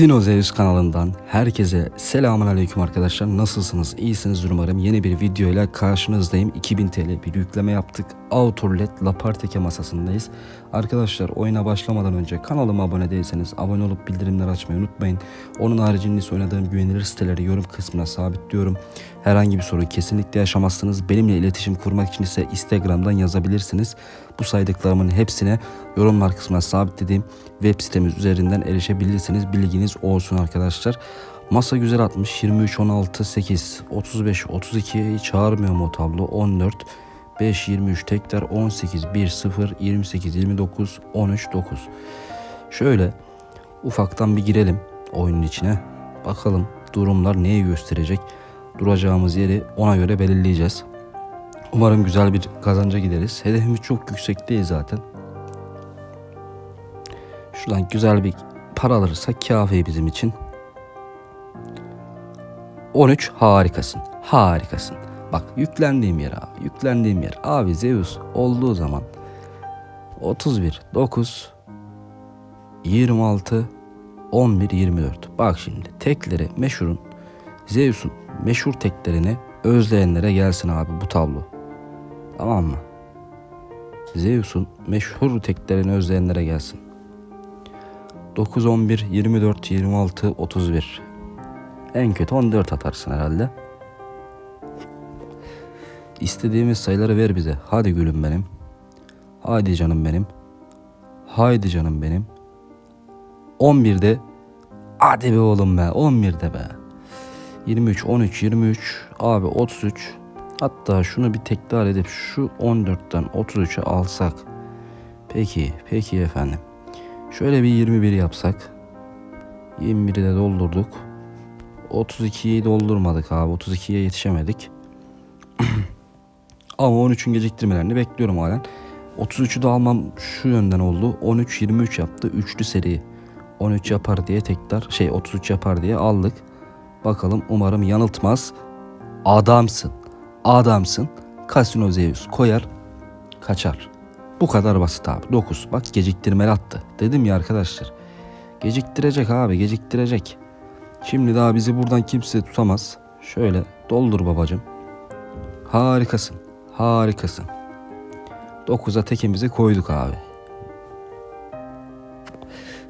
Casino Zeus kanalından herkese selamun aleyküm arkadaşlar. Nasılsınız? İyisiniz umarım. Yeni bir video ile karşınızdayım. 2000 TL bir yükleme yaptık. Autolet Laparteke masasındayız. Arkadaşlar oyuna başlamadan önce kanalıma abone değilseniz abone olup bildirimleri açmayı unutmayın. Onun haricinde oynadığım güvenilir siteleri yorum kısmına sabitliyorum. Herhangi bir sorun kesinlikle yaşamazsınız. Benimle iletişim kurmak için ise Instagram'dan yazabilirsiniz. Bu saydıklarımın hepsine yorumlar kısmına sabitlediğim web sitemiz üzerinden erişebilirsiniz. Bilginiz olsun arkadaşlar. Masa güzel atmış. 23, 16, 8, 35, 32 çağırmıyor mu tablo? 14, 5, 23 tekrar 18, 1, 0, 28, 29, 13, 9. Şöyle ufaktan bir girelim oyunun içine. Bakalım durumlar neyi gösterecek. Duracağımız yeri ona göre belirleyeceğiz. Umarım güzel bir kazanca gideriz. Hedefimiz çok yüksek değil zaten. Şuradan güzel bir para alırsak kafi bizim için. 13 harikasın. Harikasın. Bak yüklendiğim yer abi. Yüklendiğim yer. Abi Zeus olduğu zaman 31, 9, 26, 11, 24. Bak şimdi tekleri meşhurun Zeus'un meşhur teklerini özleyenlere gelsin abi bu tablo. Tamam mı? Zeus'un meşhur teklerini özleyenlere gelsin. 9, 11, 24, 26, 31. En kötü 14 atarsın herhalde. İstediğimiz sayıları ver bize. Hadi gülüm benim. Haydi canım benim. Haydi canım benim. 11'de hadi be oğlum be 11'de be. 23, 13, 23, abi 33. Hatta şunu bir tekrar edip şu 14'ten 33'e alsak. Peki, peki efendim. Şöyle bir 21 yapsak. 21'i de doldurduk. 32'yi doldurmadık abi. 32'ye yetişemedik. Ama 13'ün geciktirmelerini bekliyorum halen. 33'ü de almam şu yönden oldu. 13 23 yaptı. Üçlü seri. 13 yapar diye tekrar şey 33 yapar diye aldık. Bakalım umarım yanıltmaz. Adamsın. Adamsın. Casino Zeus koyar kaçar. Bu kadar basit abi. 9. Bak geciktirmeli attı. Dedim ya arkadaşlar. Geciktirecek abi geciktirecek. Şimdi daha bizi buradan kimse tutamaz. Şöyle doldur babacım. Harikasın. Harikasın. 9'a tekimizi koyduk abi.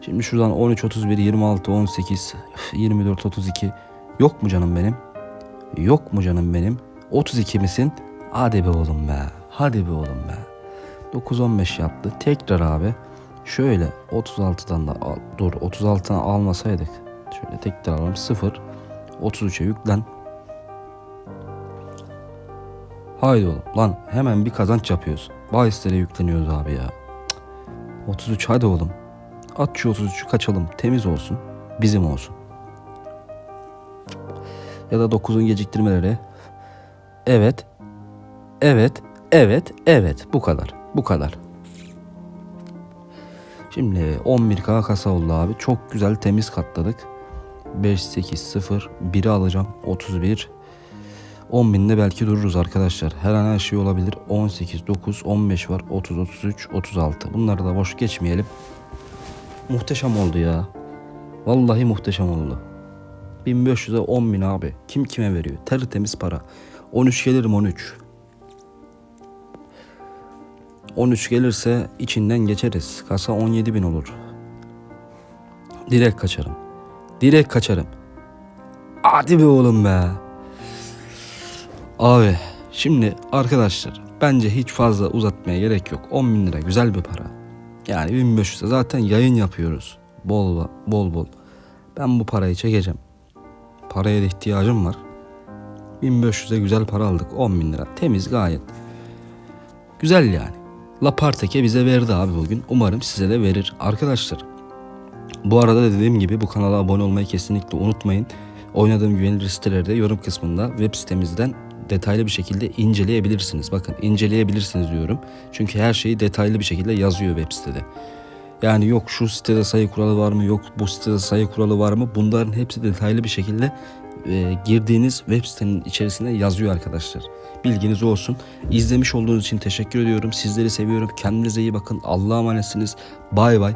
Şimdi şuradan 13, 31, 26, 18, 24, 32. Yok mu canım benim? Yok mu canım benim? 32 misin? Hadi be oğlum be. Hadi be oğlum be. 9-15 yaptı. Tekrar abi. Şöyle 36'dan da al. Dur 36'dan almasaydık. Şöyle tekrar alalım. 0. 33'e yüklen. Haydi oğlum. Lan hemen bir kazanç yapıyoruz. Bahislere yükleniyoruz abi ya. Cık. 33 hadi oğlum. At şu 33'ü kaçalım. Temiz olsun. Bizim olsun. Ya da 9'un geciktirmeleri. Evet. Evet. Evet. Evet. Bu kadar. Bu kadar. Şimdi 11K kasa oldu abi. Çok güzel temiz katladık. 5, 8, 0. 1'i alacağım. 31. 10 binde belki dururuz arkadaşlar. Her an her şey olabilir. 18, 9, 15 var. 30, 33, 36. Bunları da boş geçmeyelim. Muhteşem oldu ya. Vallahi muhteşem oldu. 1500'e 10 bin abi. Kim kime veriyor? Tertemiz para. 13 gelirim 13. 13 gelirse içinden geçeriz. Kasa 17 bin olur. Direkt kaçarım. Direkt kaçarım. Hadi be oğlum be. Abi şimdi arkadaşlar bence hiç fazla uzatmaya gerek yok. 10 bin lira güzel bir para. Yani 1500'e zaten yayın yapıyoruz. Bol bol bol. Ben bu parayı çekeceğim. Paraya da ihtiyacım var. 1500'e güzel para aldık. 10 bin lira. Temiz gayet. Güzel yani. Laparteke bize verdi abi bugün. Umarım size de verir. Arkadaşlar bu arada da dediğim gibi bu kanala abone olmayı kesinlikle unutmayın. Oynadığım güvenilir sitelerde yorum kısmında web sitemizden detaylı bir şekilde inceleyebilirsiniz. Bakın inceleyebilirsiniz diyorum. Çünkü her şeyi detaylı bir şekilde yazıyor web sitede. Yani yok şu sitede sayı kuralı var mı yok bu sitede sayı kuralı var mı bunların hepsi detaylı bir şekilde e, girdiğiniz web sitenin içerisinde yazıyor arkadaşlar. Bilginiz olsun. İzlemiş olduğunuz için teşekkür ediyorum. Sizleri seviyorum. Kendinize iyi bakın. Allah'a emanetsiniz. Bay bay.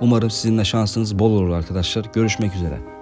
Umarım sizin de şansınız bol olur arkadaşlar. Görüşmek üzere.